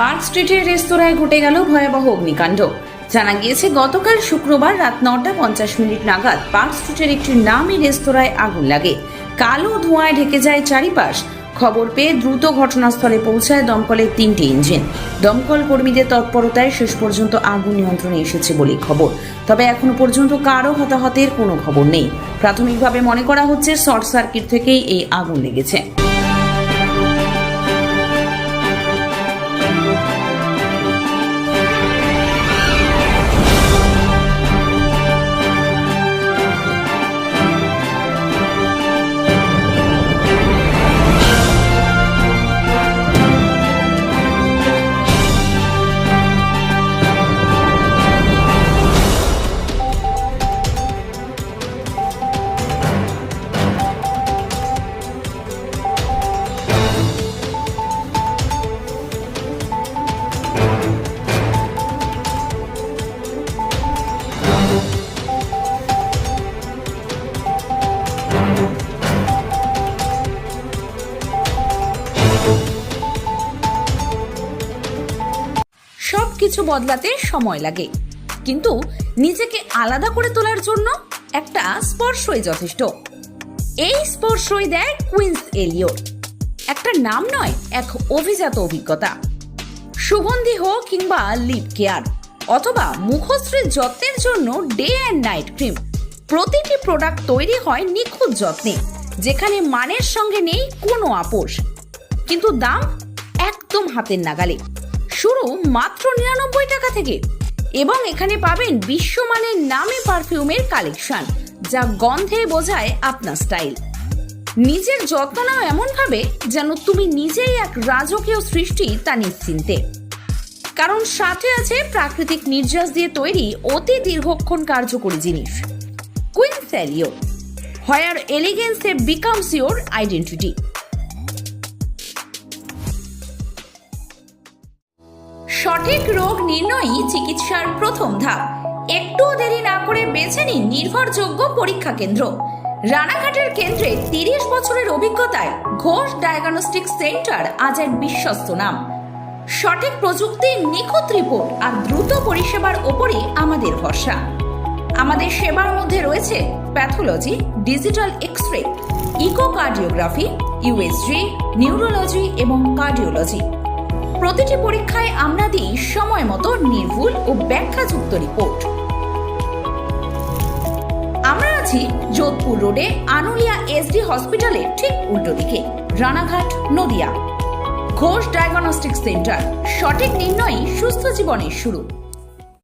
Park স্ট্রিটের রেস্তোরাঁয় ঘটে গেল ভয়াবহ অগ্নিকাণ্ড। জানা গিয়েছে, গতকাল শুক্রবার রাত নটা পঞ্চাশ মিনিট নাগাদ পার্ক স্ট্রিটের একটি নামী রেস্তোরাঁয় আগুন লাগে। কালো ধোঁয়ায় ঢেকে যায় চারিপাশ। খবর পেয়ে দ্রুত ঘটনাস্থলে পৌঁছায় দমকলের তিনটি ইঞ্জিন। দমকল কর্মীদের তৎপরতায় শেষ পর্যন্ত আগুন নিয়ন্ত্রণে এসেছে বলে খবর। তবে এখনও পর্যন্ত কারও হতাহতের কোনো খবর নেই। প্রাথমিকভাবে মনে করা হচ্ছে, শর্ট সার্কিট থেকেই এই আগুন লেগেছে। সব কিছু বদলাতে সময় লাগে। কিন্তু নিজেকে আলাদা করে তোলার জন্য একটা স্পর্শই যথেষ্ট। এই স্পর্শই দেয় কুইন্স এলিও একটা নাম নয়, এক অভিজাত অভিজ্ঞতা। সুগন্ধি হোক কিংবা লিপ কেয়ার, অথবা মুখশ্রীর যত্নের জন্য ডে অ্যান্ড নাইট ক্রিম, প্রতিটি প্রোডাক্ট তৈরি হয় নিখুঁত যত্নে, যেখানে মানের সঙ্গে নেই কোনো আপোষ। কিন্তু দাম একদম হাতের নাগালে। শুরু মাত্র নিরানব্বই টাকা থেকে। এবং এখানে পাবেন বিশ্বমানের নামে পারফিউমের কালেকশন, যা গন্ধে বোঝায় আপনার স্টাইল। নিজের যত্ন নাও এমনভাবে যেন তুমি নিজেই এক রাজকীয় সৃষ্টি তা নিশ্চিন্তে। কারণ সাথে আছে প্রাকৃতিক নির্যাস দিয়ে তৈরি অতি দীর্ঘক্ষণ কার্যকরী জিনিস। Queen Salio where elegance becomes your identity. সঠিক রোগ নির্ণয়ই চিকিৎসার প্রথম ধাপ। একটুও দেরি না করে বেছে নিন নির্ভরযোগ্য পরীক্ষা কেন্দ্র। রানাঘাটের কেন্দ্রে তিরিশ বছরের অভিজ্ঞতায় ঘোষ ডায়াগনস্টিক সেন্টার আজ এক বিশ্বস্ত নাম। সঠিক প্রযুক্তি, নিখুঁত রিপোর্ট আর দ্রুত পরিষেবার ওপরই আমাদের ভরসা। আমাদের সেবার মধ্যে রয়েছে pathology, digital X ray echocardiography USG neurology এবং কার্ডিওলজি। প্রতিটি পরীক্ষায় আমরা দিই সময় মতো নির্ভুল ও ব্যাখ্যাযুক্ত রিপোর্ট আমরা আছি যোধপুর রোডে আনুলিয়া এসডি হসপিটালের ঠিক উল্টো দিকে, রানাঘাট, নদিয়া। ঘোষ ডায়াগনস্টিক সেন্টার সঠিক নির্ণয়ই সুস্থ জীবনের শুরু।